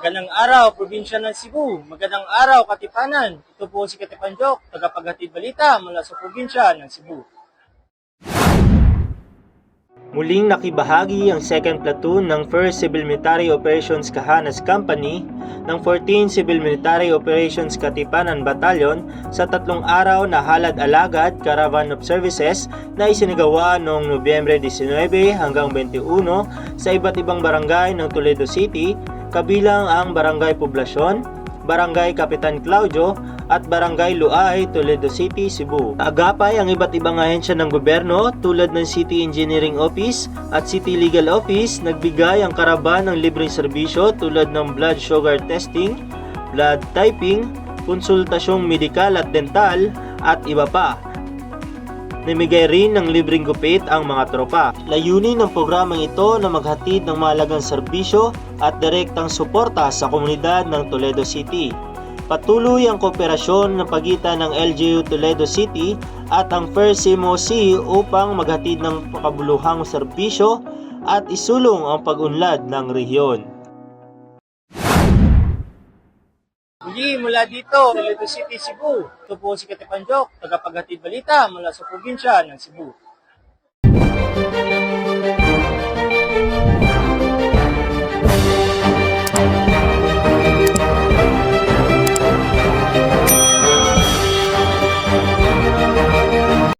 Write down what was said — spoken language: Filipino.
Magandang araw, probinsya ng Cebu. Magandang araw, Katipanan. Ito po si Katipan Jok, tagapaghatid balita mula sa probinsya ng Cebu. Muling nakibahagi ang 2nd Platoon ng 1st Civil Military Operations Kahanas Company ng 14th Civil Military Operations Katipanan Battalion sa tatlong araw na halad-alagad Caravan of Services na isinagawa noong Nobyembre 19 hanggang 21 sa iba't ibang barangay ng Toledo City kabilang ang Barangay Poblasyon, Barangay Kapitan Claudio at Barangay Luay, Toledo City, Cebu. Agapay ang iba't ibang ahensya ng gobyerno tulad ng City Engineering Office at City Legal Office nagbigay ang karaban ng libreng serbisyo tulad ng blood sugar testing, blood typing, konsultasyong medikal at dental at iba pa. Namigay rin ng libreng gupit ang mga tropa. Layunin ng programang ito na maghatid ng mahalagang serbisyo at direktang suporta sa komunidad ng Toledo City. Patuloy ang kooperasyon ng pagitan ng LGU Toledo City at ang First CMOC upang maghatid ng pakabuluhang serbisyo at isulong ang pag-unlad ng rehiyon. Muli mula dito, Toledo City, Cebu. Ito po si Katipan Jok, tagapaghatid balita mula sa probinsya ng Cebu.